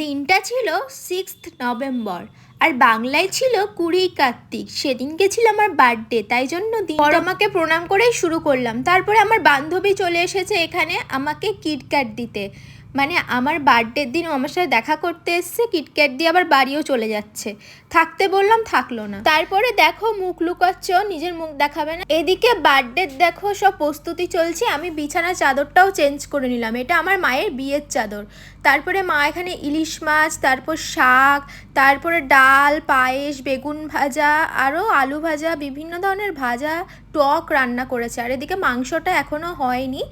দিনটা ছিল sixth November আর বাংলায় ছিল কুড়ি কার্তিক সেদিনকে ছিল আমার বার্থডে তাই জন্য দিন বড় আমাকে প্রণাম করেই শুরু করলাম। তারপরে আমার বান্ধবী চলে এসেছে এখানে আমাকে কিটক্যাট দিতে। মানে আমার বার্থডের দিন আমার সাথে দেখা করতে এসছে কিটক্যাট দিয়ে আবার বাড়িও চলে যাচ্ছে। থাকতে বললাম, থাকল না। তারপরে দেখো মুখ লুকাচ্ছ, নিজের মুখ দেখাবে না। এদিকে বার্থডের দেখো সব প্রস্তুতি চলছে, আমি বিছানা চাদরটাও চেঞ্জ করে নিলাম। এটা আমার মায়ের বিয়ের চাদর। তারপরে মা এখানে ইলিশ মাছ, তারপর শাক, তারপরে ডাল, পায়েস, বেগুন ভাজা আরও আলু ভাজা, বিভিন্ন ধরনের ভাজা, টক রান্না করেছে। আর এদিকে মাংসটা এখনও হয়নি।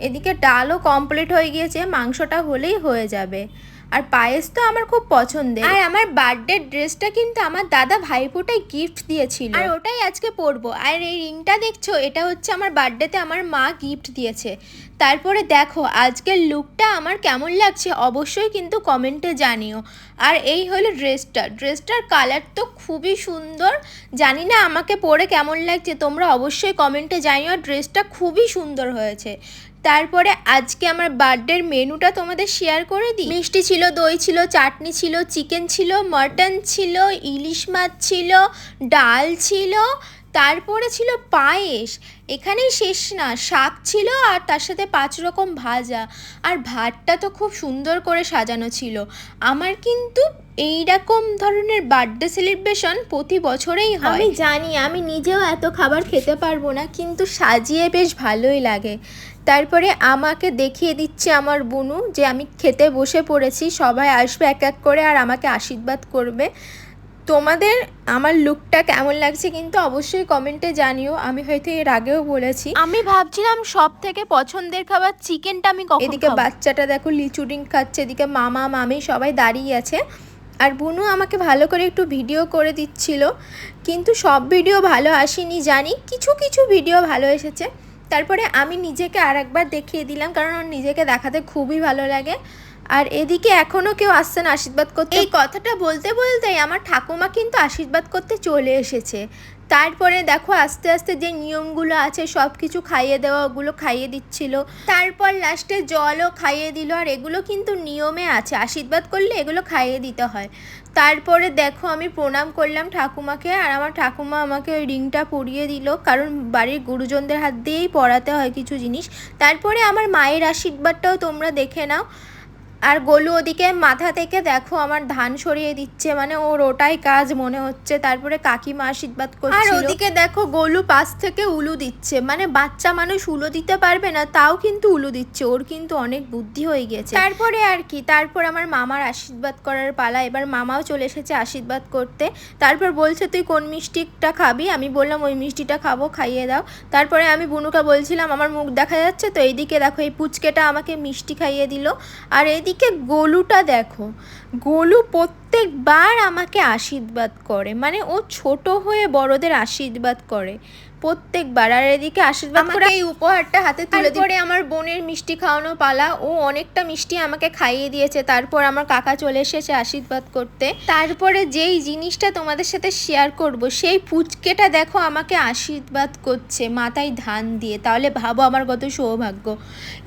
এদিকে ডালও কমপ্লিট হয়ে গিয়েছে মাংসটা হলেই হয়ে যাবে। আর পায়েস তো আমার খুব পছন্দের। আর আমার বার্থডে ড্রেসটা কিন্তু আমার দাদা ভাইফোঁটাই গিফট দিয়েছিল। আর ওটাই আজকে পরবো। আর এই রিংটা দেখছ এটা হচ্ছে আমার বার্থডেতে আমার মা গিফট দিয়েছে। তারপরে দেখো আজকের লুকটা আমার কেমন লাগছে অবশ্যই কিন্তু কমেন্টে জানিও। আর এই হলো ড্রেসটা ড্রেসটার কালার তো খুবই সুন্দর। জানি না আমাকে পরে কেমন লাগছে তোমরা অবশ্যই কমেন্টে জানিও। ড্রেসটা খুবই সুন্দর হয়েছে। তারপরে আজকে আমার বার্থডের মেনুটা তোমাদের শেয়ার করে দিই। মিষ্টি ছিল, দই ছিল, চাটনি ছিল, চিকেন ছিল, মাটন ছিল, ইলিশ মাছ ছিল, ডাল ছিল, তারপরে ছিল পায়েস। এখানেই শেষ না, শাক ছিল আর তার সাথে পাঁচ রকম ভাজা। আর ভাতটা তো খুব সুন্দর করে সাজানো ছিল। আমার কিন্তু এই রকম ধরনের বার্থডে সেলিব্রেশন প্রতি বছরেই হয়। আমি জানি, আমি নিজেও এত খাবার খেতে পারব না, কিন্তু সাজিয়ে বেশ ভালোই লাগে। তারপরে আমাকে দেখিয়ে দিচ্ছে আমার বুনু যে আমি খেতে বসে পড়েছি সবাই আসবে এক এক করে আর আমাকে আশীর্বাদ করবে। তোমাদের আমার লুকটা কেমন লাগছে কিন্তু অবশ্যই কমেন্টে জানিও আমি হয়তো এর আগেও বলেছি। আমি ভাবছিলাম সব থেকে পছন্দের খাবার চিকেনটা আমি এদিকে বাচ্চাটা দেখো লিচু ড্রিঙ্ক খাচ্ছে এদিকে মামা মামি সবাই দাঁড়িয়ে আছে। আর বুনু আমাকে ভালো করে একটু ভিডিও করে দিচ্ছিল কিন্তু সব ভিডিও ভালো আসেনি জানি কিছু কিছু ভিডিও ভালো এসেছে। তারপরে আমি নিজেকে আর একবার দেখিয়ে দিলাম কারণ আমার নিজেকে দেখাতে খুবই ভালো লাগে। আর এদিকে এখনও কেউ আসছে না আশীর্বাদ করতে। এই কথাটা বলতে বলতেই আমার ঠাকুমা কিন্তু আশীর্বাদ করতে চলে এসেছে। তারপরে দেখো আস্তে আস্তে যে নিয়মগুলো আছে সব কিছু খাইয়ে দেওয়া, ওগুলো খাইয়ে দিচ্ছিল। তারপর লাস্টে জলও খাইয়ে দিল, আর এগুলো কিন্তু নিয়মে আছে। আশীর্বাদ করলে এগুলো খাইয়ে দিতে হয়। তারপরে দেখো আমি প্রণাম করলাম ঠাকুমাকে, আর আমার ঠাকুমা আমাকে ওই রিংটা পরিয়ে দিল। কারণ বাড়ির গুরুজনদের হাত দিয়েই পড়াতে হয় কিছু জিনিস। তারপরে আমার মায়ের আশীর্বাদটাও তোমরা দেখে নাও। আর গোলু ওদিকে মাথা থেকে দেখো আমার ধান সরিয়ে দিচ্ছে মানে ওর ওটাই কাজ মনে হচ্ছে। তারপরে কাকিমা আশীর্বাদ করছে আর ওদিকে দেখো গোলু পাশ থেকে উলু দিচ্ছে মানে বাচ্চা মানুষ উলু দিতে পারবে না তাও কিন্তু উলু দিচ্ছে ওর কিন্তু অনেক বুদ্ধি হয়ে গেছে। তারপরে আর কি তারপর আমার মামার আশীর্বাদ করার পালা এবার মামাও চলে এসেছে আশীর্বাদ করতে। তারপর বলছে তুই কোন মিষ্টিটা খাবি? আমি বললাম ওই মিষ্টিটা খাব খাইয়ে দাও। তারপরে আমি বুনুকা বলছিলাম আমার মুখ দেখা যাচ্ছে তো? এইদিকে দেখো এই পুচকেটা আমাকে মিষ্টি খাইয়ে দিল। আর এইদিকে এদিকে গোলুটা দেখো। গোলু প্রত্যেকবার আমাকে আশীর্বাদ করে। মানে ও ছোট হয়ে বড়দের আশীর্বাদ করে। প্রত্যেকবার। আর এদিকে আশীর্বাদ করে এই উপহারটা হাতে তুলে পরে আমার বোনের মিষ্টি খাওয়ানো পালা। ও অনেকটা মিষ্টি আমাকে খাইয়ে দিয়েছে। তারপর আমার কাকা চলে এসেছে আশীর্বাদ করতে। তারপরে যেই জিনিসটা তোমাদের সাথে শেয়ার করব সেই পুচকেটা দেখো আমাকে আশীর্বাদ করছে মাথায় ধান দিয়ে। তাহলে ভাবো আমার কত সৌভাগ্য।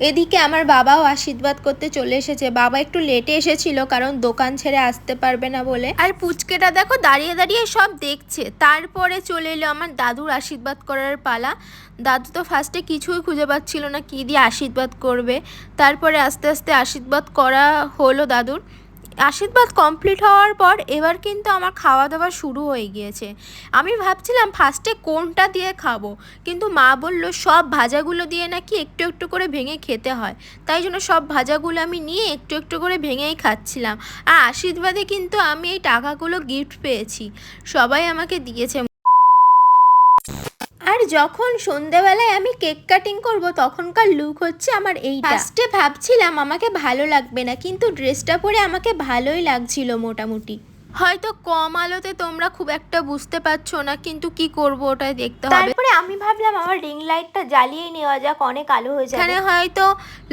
এদিকে আমার বাবাও আশীর্বাদ করতে চলে এসেছে। বাবা একটু লেটে এসেছিল কারণ দোকান ছেড়ে আসতে পারবে না বলে। আর পুচকেটা দেখো দাঁড়িয়ে দাঁড়িয়ে সব দেখছে। তারপরে চলে এলো আমার দাদুর আশীর্বাদ করার পালা। দাদু তো ফার্স্টে কিছুই খুঁজে পাচ্ছিল না, কী দিয়ে আশীর্বাদ করবে? তারপরে আস্তে আস্তে আশীর্বাদ করা হলো দাদুর। আশীর্বাদ কমপ্লিট হওয়ার পর এবার কিন্তু আমার খাওয়া দাওয়া শুরু হয়ে গিয়েছে। আমি ভাবছিলাম ফার্স্টে কোনটা দিয়ে খাব, কিন্তু মা বলল, সব ভাজাগুলো দিয়ে নাকি একটু একটু করে ভেঙে খেতে হয়। তাই জন্য সব ভাজাগুলো আমি নিয়ে একটু একটু করে ভেঙেই খাচ্ছিলাম। আর আশীর্বাদে কিন্তু আমি এই টাকাগুলো গিফট পেয়েছি। সবাই আমাকে দিয়েছে। যখন সন্ধেবেলায় আমি কেক কাটিং করব, তখনকার লুক হচ্ছে আমার এই ফার্স্টে ভাবছিলাম আমাকে ভালো লাগবে না, কিন্তু ড্রেসটা পরে আমাকে ভালোই লাগছিল মোটামুটি। হয়তো কম আলোতে তোমরা খুব একটা বুঝতে পারছ না কিন্তু কি করব ওটাই দেখতে হবে। তারপরে আমি ভাবলাম আমার রিং লাইটটা জ্বালিয়ে নেওয়া যাক অনেক আলো হয়ে এখানে যাবে হয়তো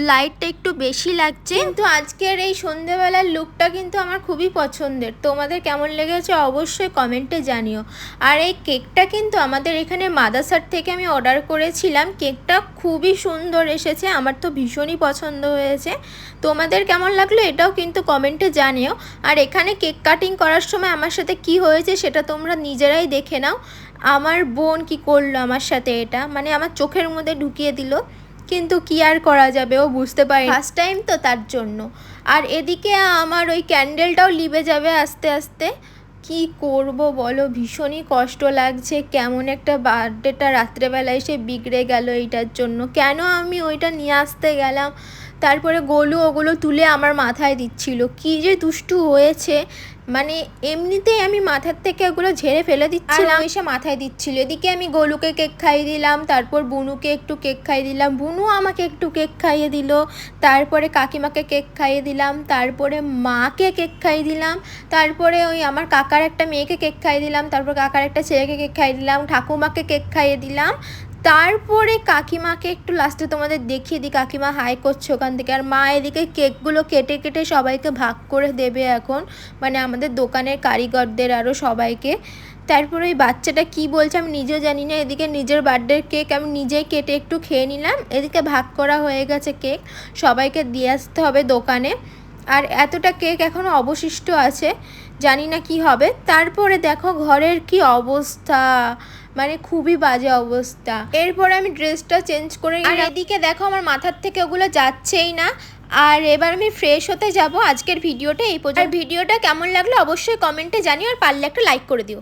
লাইটটা একটু বেশি লাগছে। কিন্তু আজকের এই সন্ধেবেলার লুকটা কিন্তু আমার খুবই পছন্দের। তোমাদের কেমন লেগেছে অবশ্যই কমেন্টে জানিও। আর এই কেকটা কিন্তু আমাদের এখানে মাদাসার থেকে আমি অর্ডার করেছিলাম। কেকটা খুবই সুন্দর এসেছে আমার তো ভীষণই পছন্দ হয়েছে। তোমাদের কেমন লাগল এটাও কিন্তু কমেন্টে জানিও। আর এখানে কেক কাটিং করার সময় আমার সাথে কি হয়েছে সেটা তোমরা নিজেরাই দেখে নাও। আমার বোন কি করল আমার সাথে এটা? মানে আমার চোখের মধ্যে ঢুকিয়ে দিল। কিন্তু কি আর করা যাবে? ও বুঝতে পারি ফার্স্ট টাইম তো তার জন্য। আর এদিকে আমার ওই ক্যান্ডেলটাও লিবে যাবে আস্তে আস্তে। কি করব বলো? ভীষণই কষ্ট লাগছে। কেমন একটা বার্থডেটা রাত্রেবেলা এসে বিগড়ে গেল এইটার জন্য। কেন আমি ওইটা নিয়ে আসতে গেলাম? তারপরে গোলু ওগুলো তুলে আমার মাথায় দিচ্ছিল। কি যে দুষ্টু হয়েছে। মানে এমনিতেই আমি মাথার থেকে ওগুলো ঝেড়ে ফেলে দিচ্ছিলাম। এসে মাথায় দিচ্ছিল। এদিকে আমি গোলুকে কেক খাইয়ে দিলাম, তারপর বুনুকে একটু কেক খাইয়ে দিলাম, বুনু আমাকে একটু কেক খাইয়ে দিল, তারপরে কাকিমাকে কেক খাইয়ে দিলাম, তারপরে মাকে কেক খাইয়ে দিলাম, তারপরে ওই আমার কাকার একটা মেয়েকে কেক খাইয়ে দিলাম, তারপর কাকার একটা ছেলেকে কেক খাইয়ে দিলাম, ঠাকুমাকে কেক খাইয়ে দিলাম তারপরে কাকিমাকে একটু লাস্টে তোমাদের দেখিয়ে দিই। কাকিমা হাই করছে ওখান থেকে। আর মা এদিকে কেকগুলো কেটে কেটে সবাইকে ভাগ করে দেবে এখন। মানে আমাদের দোকানের কারিগরদের আরও সবাইকে। তারপরে ওই বাচ্চাটা কি বলছে আমি নিজেও জানি না। এদিকে নিজের বার্থডের কেক আমি নিজেই কেটে একটু খেয়ে নিলাম। এদিকে ভাগ করা হয়ে গেছে কেক সবাইকে দিয়ে আসতে হবে দোকানে। আর এতটা কেক এখনও অবশিষ্ট আছে। জানি না কি হবে। তারপরে দেখো ঘরের কি অবস্থা। মানে খুবই বাজে অবস্থা। এরপরে আমি ড্রেসটা চেঞ্জ করে আর এদিকে দেখো আমার মাথার থেকে ওগুলো যাচ্ছেই না। আর এবার আমি ফ্রেশ হতে যাব। আজকের ভিডিওটা এই পর্যন্ত। ভিডিওটা কেমন লাগল অবশ্যই কমেন্টে জানিও। আর পারলে একটা লাইক করে দিও।